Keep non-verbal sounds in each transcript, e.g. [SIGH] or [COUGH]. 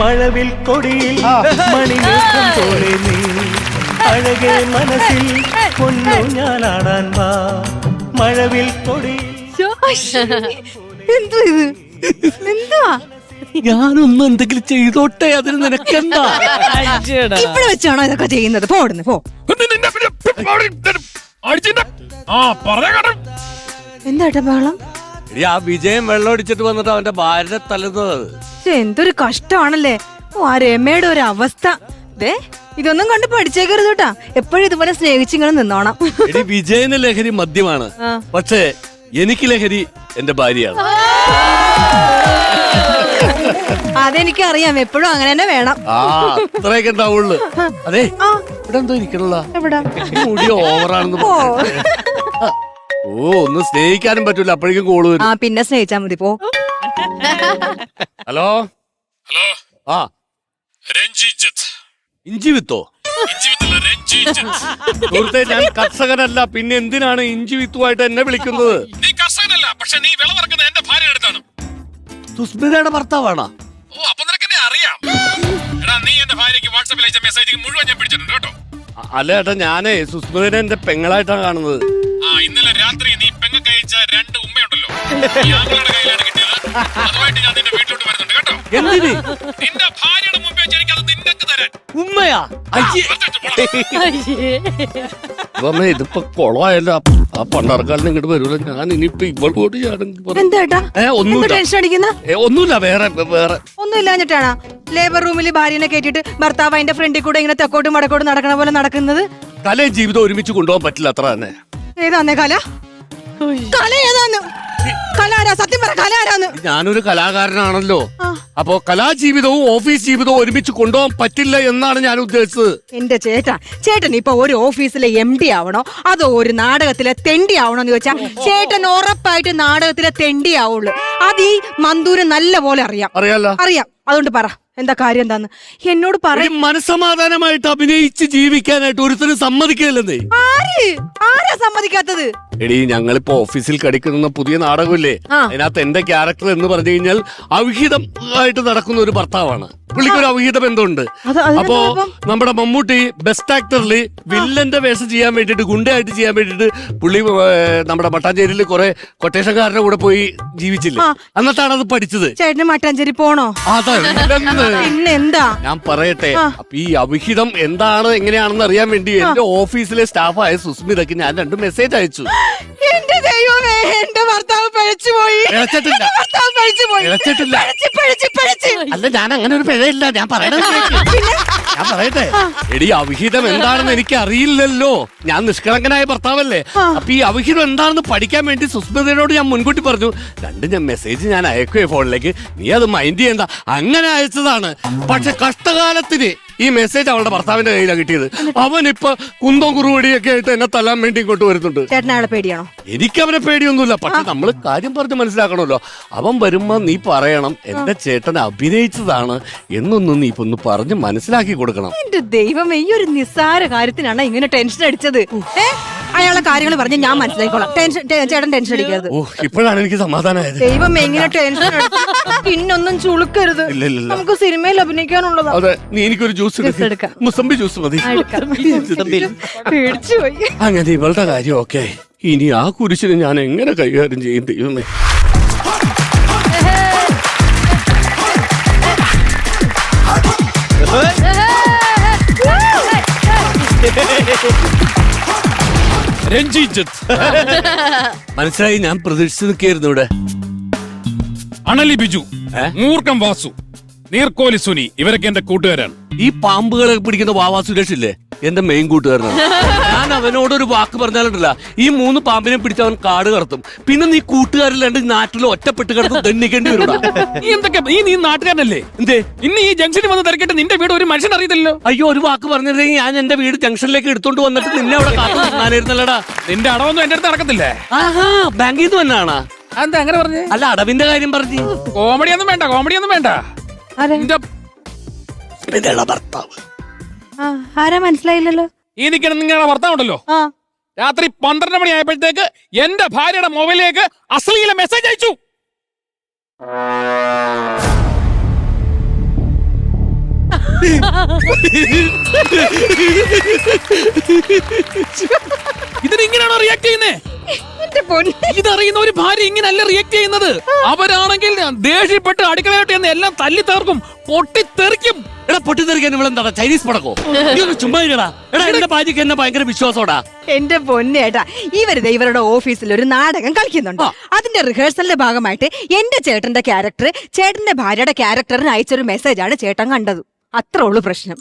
മഴവിൽ കൊടിയിൽ മണിമേഘം പോലെ നീ. അഴകെ മനസ്സിൽ കൊണ്ടു ഞാൻ ആടാൻ വാ. മഴവിൽ കൊടിയിൽ എന്തോ ഇത്? എന്തുവാ? ഞാനൊന്നും എന്തെങ്കിലും ചെയ്തോട്ടെ അതിന് നിനക്കെന്താ? ഇവിടെ വെച്ചാണോ ഇതൊക്കെ ചെയ്യുന്നത്? പോടുന്നു പോ. എന്താ ബഹളം? ആ വിജയം വെള്ളം അടിച്ചിട്ട് വന്നിട്ട് അവന്റെ ഭാര്യ തല്ലുന്നത് എന്തൊരു കഷ്ടമാണല്ലേ? ഓ ആ രമയുടെ ഒരു അവസ്ഥ. ദേ ഇതൊന്നും കണ്ട് പഠിച്ചേക്കരുത് കേട്ടാ. എപ്പോഴും ഇതുപോലെ സ്നേഹിച്ചിങ്ങനെ നിന്നോണം. എടി വിജയന് ലഹരി മദ്യമാണ്. പക്ഷേ എനിക്ക് ലഹരി എന്റെ ഭാര്യയാണ്. അതെനിക്ക് അറിയാം എപ്പോഴും അങ്ങനെ തന്നെ വേണം. ആ അത്രയൊക്കെ ഉണ്ടാവുള്ളു. അതെ ഇവിടെ എന്തോ ഇരിക്കണല്ലോ മുടി ഓവറാണെന്ന് ഓ. ഓ ഒന്ന് സ്നേഹിക്കാനും പറ്റൂല. അപ്പോഴേക്കും കോൾ ആ പിന്നെ സ്നേഹിച്ചാ മതി പോ. ഹലോ? ഹലോ? ആ. രഞ്ജിജിത്ത് ഇഞ്ചി വിത്തോ? സുഹൃത്തെ ഞാൻ കർഷകനല്ല. പിന്നെ എന്തിനാണ് ഇഞ്ചി വിത്തുമായിട്ട് എന്നെ വിളിക്കുന്നത്? നീ കർഷകനല്ല പക്ഷെ നീ വിളവിറക്കുന്ന എന്റെ ഭാര്യ എടുത്താണ് സുസ്മിതയുടെ ഭർത്താവാണോ? ഓ അപ്പൊ നിനക്ക് എന്നെ അറിയാം. എടാ നീ എന്റെ ഭാര്യയ്ക്ക് വാട്സാപ്പിൽ അയച്ച മെസ്സേജ് മുഴുവൻ ഞാൻ പിടിച്ചിട്ടുണ്ട് കേട്ടോ. അ- അല്ല ഏട്ടാ ഞാനേ സുസ്മിതനെ എന്റെ പെങ്ങളായിട്ടാണ് കാണുന്നത്. ആ ഇന്നലെ രാത്രി നീ പെങ്ങൾക്ക് കഴിച്ച രണ്ട് ഉമ്മയുണ്ടല്ലോ. ഈ അതുമായിട്ട് ഞാൻ നിന്റെ വീട്ടിലോട്ട് വരുന്നുണ്ട് കേട്ടോ. എന്തിന്? നിന്റെ ഭാര്യയുടെ മുമ്പേ വെച്ച് എനിക്കത് നിന്നക്ക് തരാൻ. ഉമ്മയാ? അയ്യേ. വെച്ചിട്ട് പോടാ. ഇവമ്മേ, ഇതിപ്പോ കൊളമായല്ലോ ആ പണ്ടാർക്കാലിന് ഇങ്ങോട്ട് വരൂല. ഞാൻ ഇനിയിപ്പോ ഇവളോട് ഏ ഒന്നുമില്ല. ടെൻഷൻ അടിക്കുന്ന? ഒന്നുമില്ല വേറെ വേറെ. ഒന്നും ഇല്ലാഞ്ഞിട്ടാണോ ലേബർ റൂമിൽ ഭാര്യനെ കേട്ടിട്ട് ഭർത്താവ് അതിന്റെ ഫ്രണ്ടിൽ കൂടെ ഇങ്ങനെ തെക്കോട്ടും വടക്കോട്ടും നടക്കണ പോലെ നടക്കുന്നത്? കലയും ജീവിതം ഒരുമിച്ച് കൊണ്ടുപോകാൻ പറ്റില്ല അത്ര തന്നെ. ഏതാന്നേ കല? കല ഏതാന്ന് കലാരാ? സത്യം പറ കലാരാന്ന്? ഞാനൊരു കലാകാരനാണല്ലോ. അപ്പൊ കലാജീവിതവും ഓഫീസ് ജീവിതവും ഒരുമിച്ച് കൊണ്ടുപോകാൻ പറ്റില്ല എന്നാണ് ഞാൻ ഉദ്ദേശിച്ചത്. എന്റെ ചേട്ടാ ചേട്ടൻ ഇപ്പൊ ഒരു ഓഫീസിലെ എം ഡി ആവണോ? അതോ ഒരു നാടകത്തിലെ തെണ്ടി ആവണോ എന്ന് ചോദിച്ചാ ചേട്ടൻ ഉറപ്പായിട്ട് നാടകത്തിലെ തെണ്ടി ആവുള്ളൂ. അത് ഈ മന്ദൂര് നല്ല പോലെ അറിയാം. അറിയാലോ? അറിയാം. അതുകൊണ്ട് പറ എന്താ കാര്യം എന്താന്ന്? എന്നോട് പറയും മനസമാധാനമായിട്ട് അഭിനയിച്ച് ജീവിക്കാനായിട്ട് ഒരുത്തരും സമ്മതിക്കില്ലെന്നേ ആര്? ആരാ സമ്മതിക്കാത്തത്? എടി ഞങ്ങളിപ്പോ ഓഫീസിൽ കടിക്കുന്ന പുതിയ നാടകമില്ലേ. അതിനകത്ത് എന്റെ ക്യാരക്ടർ എന്ന് പറഞ്ഞു കഴിഞ്ഞാൽ അവിഹിതം ആയിട്ട് നടക്കുന്ന ഒരു ഭർത്താവാണ്. പുള്ളിക്ക് ഒരു അവിഹിത ബന്ധമുണ്ട് അത് അപ്പോ നമ്മുടെ മമ്മൂട്ടി ബെസ്റ്റ് ആക്ടറിൽ വില്ലന്റെ വേഷം ചെയ്യാൻ വേണ്ടിട്ട് ഗുണ്ടയായിട്ട് ചെയ്യാൻ വേണ്ടിട്ട് പുള്ളി നമ്മുടെ മട്ടാഞ്ചേരിയിൽ കുറെ കൊട്ടേഷൻകാരുടെ കൂടെ പോയി ജീവിച്ചില്ല. എന്നിട്ടാണ് അത് പഠിച്ചത്. ചേട്ടന് മട്ടാഞ്ചേരി പോണോ? എന്താ? ഞാൻ പറയട്ടെ അപ്പൊ ഈ അവിഹിതം എന്താണ് എങ്ങനെയാണെന്ന് അറിയാൻ വേണ്ടി എന്റെ ഓഫീസിലെ സ്റ്റാഫായ സുസ്മിതയ്ക്ക് ഞാൻ രണ്ട് മെസ്സേജ് അയച്ചു. എന്റെ ദൈവമേ എന്റെ ഭർത്താവ് പഴച്ചു പോയി ഇഴച്ചിട്ടില്ല. എന്റെ ഭർത്താവ് പഴച്ചു പോയി ഇളച്ചിട്ടില്ല. പഴച്ച് പഴച്ച് പഴച്ച്. അല്ല ഞാൻ അങ്ങനെ ഒരു പിഴയില്ല. ഞാൻ പറയണത് കേൾക്ക്. ഞാൻ പറയട്ടെ. എടി അവിഹിതം എന്താണെന്ന് എനിക്ക് അറിയില്ലല്ലോ ഞാൻ നിഷ്കളങ്കനായ ഭർത്താവല്ലേ. അപ്പൊ ഈ അവിഹിതം എന്താണെന്ന് പഠിക്കാൻ വേണ്ടി സുസ്മിതയോട് ഞാൻ മുൻകൂട്ടി പറഞ്ഞു. രണ്ട് ഞാൻ മെസ്സേജ് ഞാൻ അയക്കുവേ ഫോണിലേക്ക് നീ അത് മൈൻഡ് ചെയ്യണ്ട. അങ്ങനെ അയച്ചതാണ്. പക്ഷെ കഷ്ടകാലത്തിന് ഈ മെസ്സേജ് അവളുടെ ഭർത്താവിന്റെ കയ്യിലാണ് കിട്ടിയത്. അവൻ ഇപ്പൊ കുന്തം കുറുവടിയൊക്കെ ആയിട്ട് എന്നെ തല്ലാൻ വേണ്ടി ഇങ്ങോട്ട് വരുന്നുണ്ട്. ചേട്ടനാളെ പേടിയാണോ? എനിക്ക് അവനെ പേടിയൊന്നുമില്ല പക്ഷെ നമ്മൾ കാര്യം പറഞ്ഞ് മനസ്സിലാക്കണമല്ലോ. അവൻ വരുമ്പോ നീ പറയണം എന്റെ ചേട്ടൻ അഭിനയിച്ചതാണ് എന്നൊന്നും നീ ഇപ്പൊ ഒന്ന് പറഞ്ഞ് മനസ്സിലാക്കി കൊടുക്കണം. എന്റെ ദൈവമേ ഈ ഒരു നിസ്സാര കാര്യത്തിനാണ് ഇങ്ങനെ ടെൻഷൻ അടിച്ചത്. അയാളെ കാര്യങ്ങൾ പറഞ്ഞ് ഞാൻ മനസ്സിലാക്കിക്കോളാം ടെൻഷൻ ടേ- ചേട്ടൻ ടെൻഷൻ അടിക്കരുത് ഓ ഇപ്പോഴാണ് എനിക്ക് സമാധാനമായത് ദൈവം എങ്ങനെ ടെൻഷൻ പിന്നൊന്നും ചുളുക്കരുത് ഇല്ല, ഇല്ല, ഇല്ല. നമുക്ക് സിനിമയിൽ അഭിനയിക്കാനുള്ളതാ അതെ നീ എനിക്കൊരു ജ്യൂസ് ജ്യൂസ് എടുക്കാം. മുസംബി ജ്യൂസ് മതി ആ, എടുക്കാം. പേടിച്ചു പോയി അങ്ങനെ ഇവളുടെ കാര്യം ഓക്കെ ഇനി ആ കുരിശിനെ ഞാൻ എങ്ങനെ കൈകാര്യം ചെയ്യും ദൈവമേ രഞ്ജിത്ത്. മനസ്സിലായി ഞാൻ പ്രതീക്ഷിച്ചു നിൽക്കായിരുന്നു ഇവിടെ. അണലി ബിജു? മൂർഖം വാസു നീർക്കോലി സുനി ഇവരൊക്കെ എന്റെ കൂട്ടുകാരാണ്. ഈ പാമ്പുകളെ പിടിക്കുന്ന വാവാ സുരേഷ് ഇല്ലേ? എന്റെ മെയിൻ കൂട്ടുകാരനാണ്. [LAUGHS] ഞാൻ അവനോട് ഒരു വാക്ക് പറഞ്ഞാലുണ്ടല്ല ഈ മൂന്ന് പാമ്പിനെ പിടിച്ച് അവൻ കാട് കടത്തും. പിന്നെ നീ കൂട്ടുകാരില്ലാണ്ട് നാട്ടിൽ ഒറ്റപ്പെട്ട് കിടന്ന് ദണ്ണിക്കേണ്ടി വരും നീ എന്തൊക്കെ നീ നീ നാട്ടുകാരനല്ലേ? എന്തേ? ഇന്ന് ഈ ജംഗ്ഷനിൽ വന്ന് തിരക്കിട്ട് നിന്റെ വീട് ഒരു മനുഷ്യൻ അറിയത്തില്ലല്ലോ? അയ്യോ ഒരു വാക്ക് പറഞ്ഞിരുന്നെങ്കിൽ ഞാൻ എന്റെ വീട് ജംഗ്ഷനിലേക്ക് എടുത്തോണ്ട് വന്നിട്ട് നിന്നെ അവിടെ കാത്തു നിന്നാലായിരുന്നല്ലടാ നിന്റെ അടവൊന്നും എന്റെ അടുത്ത് നടക്കത്തില്ലേ? ആഹാ ബാങ്കിൽ നിന്ന് തന്നെയാണാ എന്താ അങ്ങനെ പറഞ്ഞു? അല്ല അടവിന്റെ കാര്യം പറഞ്ഞു. കോമഡി ഒന്നും വേണ്ട കോമഡി ഒന്നും വേണ്ട? നിന്റെ ഭർത്താവ്. ആരാ മനസ്സിലായില്ലല്ലോ? ഈ നിൽക്കണം നിങ്ങളുടെ ഭർത്താവ് ഉണ്ടല്ലോ. രാത്രി പന്ത്രണ്ട് മണി ആയപ്പോഴത്തേക്ക് എന്റെ ഭാര്യയുടെ മൊബൈലിലേക്ക് അശ്ലീല മെസ്സേജ് അയച്ചു. [LAUGHS] ഇതിനിങ്ങനെയാണോ റിയാക്ട് ചെയ്യുന്നേ? എന്റെ പൊന്നെ. ഇതറിയുന്ന ഒരു ഭാര്യ ഇങ്ങനല്ല റിയാക്ട് ചെയ്യുന്നത്. അവരാണെങ്കിൽ ദേഷ്യപ്പെട്ട് അടുക്കളയോട്ട് എന്ന് എല്ലാം തല്ലി തീർക്കും പൊട്ടിത്തെറിക്കും. എടാ പൊട്ടിത്തെറിക്കാൻ ഇവളെന്താടാ ചൈനീസ് പടക്കോ? [LAUGHS] നീ ഒന്ന് ചുമ്മാ ഇരിക്കടാ. എടാ എന്റെ ഭാര്യക്ക് എന്നെ ഭയങ്കര വിശ്വാസോടാ. എന്റെ പൊന്നേട്ടാ ഇവർ ദേ ഇവരുടെ ഓഫീസിൽ ഒരു നാടകം കളിക്കുന്നുണ്ട്. അതിന്റെ റിഹേഴ്സലിന്റെ ഭാഗമായിട്ട് എന്റെ ചേട്ടന്റെ ക്യാരക്ടർ ചേട്ടന്റെ ഭാര്യയുടെ ക്യാരക്ടറിന് അയച്ചൊരു മെസ്സേജാണ് ചേട്ടൻ കണ്ടത്. അത്രേ ഉള്ളൂ പ്രശ്നം.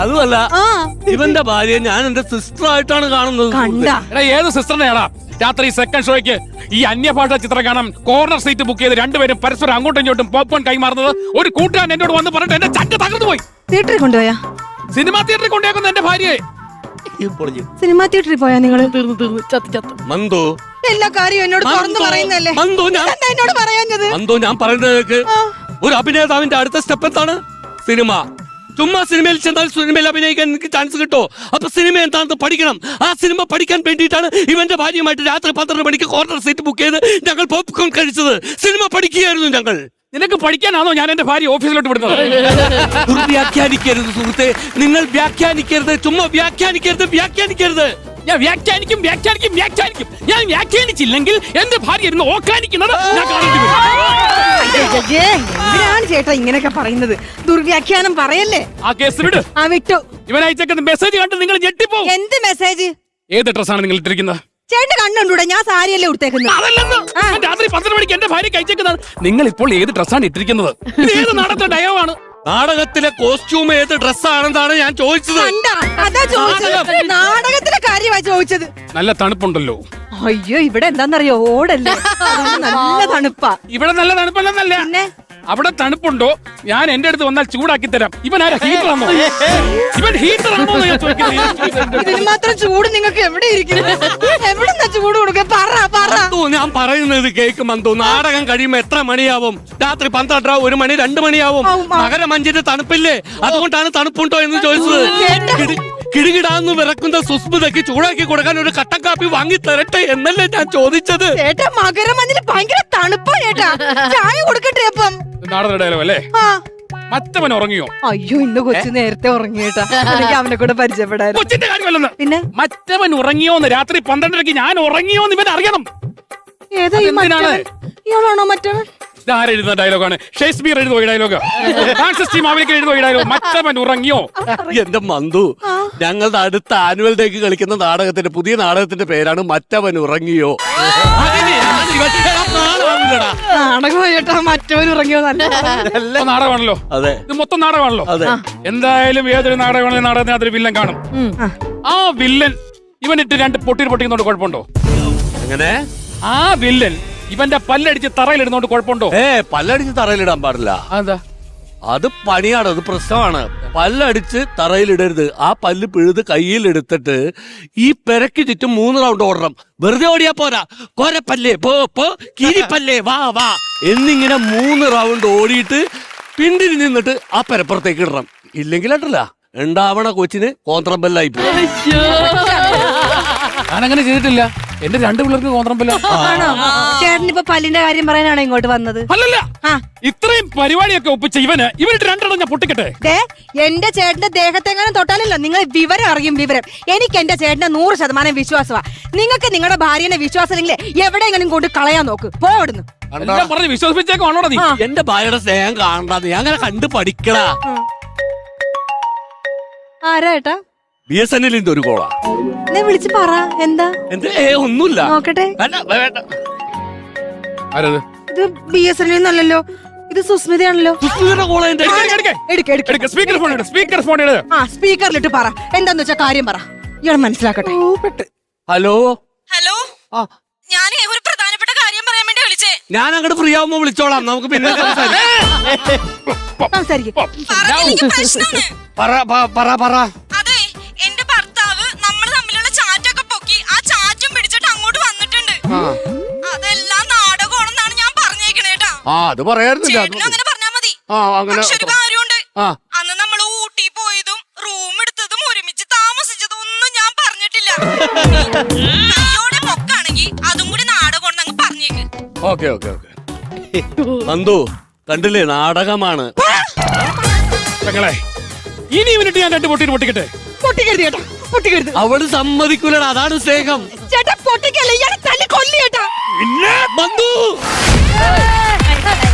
അതുമല്ല ആ. ഇവന്റെ ഭാര്യ ഞാൻ എന്റെ സിസ്റ്റർ ആയിട്ടാണ് കാണുന്നത്. കണ്ട. എടാ ഏത് സിസ്റ്ററിനെയാടാ രാത്രി സെക്കൻഡ് ഷോയ്ക്ക് ഈ അന്യഭാഷ ചിത്രം കാണാൻ കോർണർ സീറ്റ് ബുക്ക് ചെയ്ത് രണ്ടുപേരും പരസ്പരം അങ്ങോട്ടും ഇങ്ങോട്ടും പോപ്കോൺ കൈമാറുന്നത് ഒരു കൂട്ടുകാരൻ എന്നോട് വന്ന് പറഞ്ഞിട്ട് എന്റെ ചക്ക തകർന്നു പോയി. തിയേറ്ററിൽ കൊണ്ടുപോയാ? സിനിമാ തിയേറ്ററിൽ കൊണ്ടേക്കുന്ന എന്റെ ഭാര്യയെ. സിനിമാ തിയേറ്ററിൽ പോയാ നിങ്ങൾ മന്ദോ. എല്ലാ കാര്യവും എന്നോട് തുറന്നു പറയുന്നല്ലേ മന്ദോ ഞാൻ എന്നോട് പറയാഞ്ഞത്? മന്ദോ ഞാൻ പറയുന്നത് ഒരു അഭിനേതാവിന്റെ അടുത്ത സ്റ്റെപ്പ് എന്താണ്? സിനിമ. ചുമ്മാ സിനിമയിൽ ചെന്നാൽ സിനിമയിൽ അഭിനയിക്കാൻ എനിക്ക് ചാൻസ് കിട്ടോ? അപ്പൊ സിനിമ എന്താണെന്ന് പഠിക്കണം. ആ സിനിമ പഠിക്കാൻ വേണ്ടിയിട്ടാണ് ഇവന്റെ ഭാര്യയുമായിട്ട് രാത്രി പന്ത്രണ്ട് മണിക്ക് ക്വാർട്ടർ സീറ്റ് ബുക്ക് ചെയ്ത് ഞങ്ങൾ പോപ്കോൺ കഴിച്ചത്. സിനിമ പഠിക്കുകയായിരുന്നു ഞങ്ങൾ. നിനക്ക് പഠിക്കാനാണോ ഞാൻ എന്റെ ഭാര്യ ഓഫീസിലോട്ട് വിടുന്നത്? വ്യാഖ്യാനിക്കരുത് സുഹൃത്തെ. നിങ്ങൾ വ്യാഖ്യാനിക്കരുത് ചുമ്മാ വ്യാഖ്യാനിക്കരുത് വ്യാഖ്യാനിക്കരുത്. ഞാൻ വ്യാഖ്യാനിക്കും വ്യാഖ്യാനിക്കും വ്യാഖ്യാനിക്കും. ഞാൻ വ്യാഖ്യാനിച്ചില്ലെങ്കിൽ എന്റെ ഭാര്യ ഇരുന്ന് ഓക്കാനിക്കുന്നത് ഞാൻ കാണേണ്ടി വരും. അയ്യയ്യേ, എന്തിനാണ് ചേട്ടാ ഇങ്ങനെയൊക്കെ പറയുന്നത്? ദുർവ്യാഖ്യാനം പറയല്ലേ? ആ കേസ് വിട്. ആ വിട്ടു. ഇവൻ അയച്ചേക്കുന്ന മെസ്സേജ് കണ്ട് നിങ്ങൾ ഞെട്ടിപ്പോവും. എന്ത് മെസ്സേജ് ഏത് ഡ്രസ്സാണ് നിങ്ങൾ ഇട്ടിരിക്കുന്നത്? ചേട്ടൻ കണ്ണുണ്ടൂടെ ഞാൻ സാരിയല്ലേ ഉടുത്തേക്കുന്നത്. അതല്ലെന്ന്. ഞാൻ രാത്രി പന്ത്രണ്ട് മണിക്ക് എന്റെ ഭാര്യ അയച്ചേക്കുന്നത് നിങ്ങൾ ഇപ്പോൾ ഏത് ഡ്രസ്സാണ് ഇട്ടിരിക്കുന്നത്? ഇത് ഏത് നാടത്തെ ഡയലോഗാണ് നാടകത്തിലെ കോസ്റ്റ്യൂം ഏത് ഡ്രസ്സാണെന്നാണ് ഞാൻ ചോദിച്ചത്. കണ്ട? അതാ ചോദിച്ചത്. നാടകത്തിലെ കാര്യമാ ചോദിച്ചത്. നല്ല തണുപ്പുണ്ടല്ലോ. അയ്യോ ഇവിടെ എന്താന്നറിയോ? ഓടല്ലേ. അതുകൊണ്ട് [LAUGHS] നല്ല തണുപ്പാ. ഇവിടെ നല്ല തണുപ്പല്ലെന്നല്ല. പിന്നെ? അവിടെ തണുപ്പുണ്ടോ? ഞാൻ എന്റെ അടുത്ത് വന്നാൽ ചൂടാക്കി തരാം. ഇവൻ ആരാ? ഹീറ്റർ ആണോ? ഇവൻ ഹീറ്റർ ആണോ ഞാൻ ഇതിന് മാത്രം ചൂട് നിങ്ങൾക്ക് എവിടെ ഇരിക്കുന്നു എവിടെന്നാ ചൂട് കൊടുക്കുക? പറ പറ. മന്തു ഞാൻ പറയുന്നത് കേക്ക് മന്തു. നാടകം കഴിയുമ്പോ എത്ര മണിയാവും? രാത്രി പന്ത്രണ്ടര ഒരു മണി രണ്ട് മണിയാവും. ആവും, ആവും. നഗരമഞ്ചിന്റെ തണുപ്പില്ലേ? അതുകൊണ്ടാണ് തണുപ്പുണ്ടോ എന്ന് ചോദിച്ചത്. കിടി- കിടുകിടാന്ന് വിറക്കുന്ന സുസ്മിതയ്ക്ക് ചൂടാക്കി കൊടുക്കാൻ ഒരു കട്ടൻ കാപ്പി വാങ്ങി തരട്ടെ എന്നല്ലേ ഞാൻ ചോദിച്ചത്. ചേട്ടാ മകരമഞ്ഞിൽ ഭയങ്കര തണുപ്പാ ചേട്ടാ. ചായ കൊടുക്കട്ടെ അപ്പം. നാടക ഡയലോഗ് അല്ലേ? ആ. മറ്റവൻ ഉറങ്ങിയോ? അയ്യോ ഇന്ന് കൊച്ചു നേരത്തെ ഉറങ്ങി കേട്ടാ എനിക്ക് അവനെ കൂടെ പരിചയപ്പെടായിരുന്നു. കൊച്ചിന്റെ കാര്യമല്ലെന്ന്. പിന്നെ? മറ്റവൻ ഉറങ്ങിയോന്ന് രാത്രി പന്ത്രണ്ടരക്ക് ഞാൻ ഉറങ്ങിയോന്ന് ഇവൻ അറിയണം. ഏതാ ഈ അതെന്തിനാണ്? മറ്റവൻ? ഇയാളാണോ മറ്റവൻ? ഇതാരെഴുതുന്ന ഡയലോഗാണ് ഷേക്സ്പിയർ എഴുതുമോ ഈ ഡയലോഗ് ഫ്രാൻസിസ് ടി മാവേലിക്കൽ ഈ ഡയലോഗ് മറ്റവൻ ഉറങ്ങിയോ? എന്റെ മന്തു ഞങ്ങളുടെ അടുത്ത ആനുവൽ ഡേക്ക് കളിക്കുന്ന നാടകത്തിന്റെ പുതിയ നാടകത്തിന്റെ പേരാണ് മറ്റവൻ ഉറങ്ങിയോ? അതിന് ചേട്ടാ മറ്റവൻ നല്ല നാടകമാണല്ലോ. അതെ. ഇത് മൊത്തം നാടകമാണല്ലോ. അതെ. എന്തായാലും ഏതൊരു നാടകമാണെങ്കിലും നാടകത്തിനകത്തൊരു വില്ലൻ കാണും. ആ. വില്ലൻ വില്ലൻ ഇവനിട്ട് രണ്ട് പൊട്ടി പൊട്ടിക്കുന്നോണ്ട് കുഴപ്പമുണ്ടോ? അങ്ങനെ ആ വില്ലൻ ഇവന്റെ പല്ലടിച്ച് തറയിലിടുന്നോണ്ട് കുഴപ്പമുണ്ടോ? ഏ പല്ലടിച്ച് തറയിലിടാൻ പാടില്ല. അതെന്താ? അത് പണിയാണ് അത് പ്രശ്നമാണ്. പല്ലടിച്ച് തറയിലിടരുത്. ആ പല്ല് പിഴുത് കയ്യിൽ എടുത്തിട്ട് ഈ പെരക്ക് ചുറ്റും മൂന്ന് റൗണ്ട് ഓടണം. വെറുതെ ഓടിയാ പോരാ. കോരപ്പല്ലേ? പോ പോ. കിരിപ്പല്ലേ? വാ വാ. എന്നിങ്ങനെ മൂന്ന് റൗണ്ട് ഓടിയിട്ട് പിണ്ടിൽ നിന്നിട്ട് ആ പെരപ്പുറത്തേക്ക് ഇടണം. ഇല്ലെങ്കിൽ അട്ടല്ല ഉണ്ടാവണ കൊച്ചിന് കോന്ത്രമ്പല്ലായി പോകും ഞാനങ്ങനെ ചെയ്തിട്ടില്ല. എന്റെ രണ്ട് പിള്ളേർക്ക് കോന്ത്രമ്പല്ല ആണോ? ചേട്ടൻ ഇപ്പൊ പല്ലിന്റെ കാര്യം പറയാനാണോ ഇങ്ങോട്ട് വന്നത്? അല്ലല്ല. ആ. ഇത്രയും പരിപാടിയൊക്കെ ഒപ്പിച്ച ഇവന് ഇവനിട്ട് രണ്ടെണ്ണം ഞാൻ പൊട്ടിക്കട്ടെ? ദേ എന്റെ ചേട്ടന്റെ ദേഹത്തെങ്ങാനും തൊട്ടാലല്ലോ നിങ്ങൾ വിവരം അറിയും വിവരം. എനിക്ക് എന്റെ ചേട്ടന്റെ നൂറ് ശതമാനം വിശ്വാസമാ. നിങ്ങൾക്ക് നിങ്ങളുടെ ഭാര്യനെ വിശ്വാസമില്ലെങ്കിലേ എവിടെയെങ്കിലും കൊണ്ട് കളയാൻ നോക്ക്. പോവിടുന്നു എല്ലാം പറഞ്ഞ് വിശ്വസിപ്പിച്ചേക്കാണോടാ നീ. എന്റെ ഭാര്യയുടെ സ്നേഹം കാണണ്ടാ. നീ അങ്ങനെ കണ്ടു പഠിക്കടാ. ആരാ ഏട്ടാ? ബി എസ് എൻ എല്ലിന്റെ ഒരു കോളാ എന്നെ വിളിച്ച് പറ എന്താ? എന്ത്? ഏ ഒന്നുമില്ല. നോക്കട്ടെ. വേണ്ട, വേണ്ട. ആരത്? ഇത് ബി എസ് എൻ നിന്നല്ലല്ലോ ഇത് സുസ്മിതയാണല്ലോ. സുസ്മിതയുടെ കോള എന്റെ എടുക്ക്, എടുക്ക്. എടുക്ക സ്പീക്കർ ഫോൺ ഇട് സ്പീക്കർ ഫോൺ ഇട്. ആ സ്പീക്കറിലിട്ട് പറ. എന്താന്ന് വെച്ചാ കാര്യം പറ. ഇയാൾ മനസ്സിലാക്കട്ടെ. ഹലോ? ഹലോ? ആ. ഞാനേ ഒരു പ്രധാനപ്പെട്ട കാര്യം പറയാൻ വേണ്ടി വിളിച്ചേ. ഞാൻ അങ്ങോട്ട് ഫ്രീ ആവുമ്പോ വിളിച്ചോളാം. നമുക്ക് പിന്നെ സംസാരിക്കാം. സംസാരിക്കും. പറ പറ പറ. ആ അത് പറയാറില്ല അങ്ങനെ പറഞ്ഞാ മതി. ആ അങ്ങനെ പക്ഷെ ഒരു കാര്യമുണ്ട്. ആ. അന്ന് നമ്മൾ ഊട്ടി പോയതും റൂം എടുത്തതും ഒരുമിച്ച് താമസിച്ചതും ഒന്നും ഞാൻ പറഞ്ഞിട്ടില്ല. കയ്യോടെ പൊക്കാണെങ്കി അതും കൂടി നാടകമാണെന്ന് അങ്ങ് പറഞ്ഞേക്ക്. Okay okay okay. നന്ദു കണ്ടില്ലേ? നാടകമാണ്. പെങ്ങളെ ഇനി ഇവനിട്ട് ഞാൻ രണ്ട് പൊട്ടിട്ട് പൊട്ടിക്കട്ടെ? പൊട്ടിക്കരുത് ചേട്ടാ പൊട്ടിക്കരുത്. അവൾ സമ്മതിക്കൂലടാ അതാണ് സ്നേഹം. ചേട്ടാ പൊട്ടിക്കല്ലേ? ഇയാളെ തല്ലി കൊല്ലി ചേട്ടാ. ബന്ധു ท่าไหน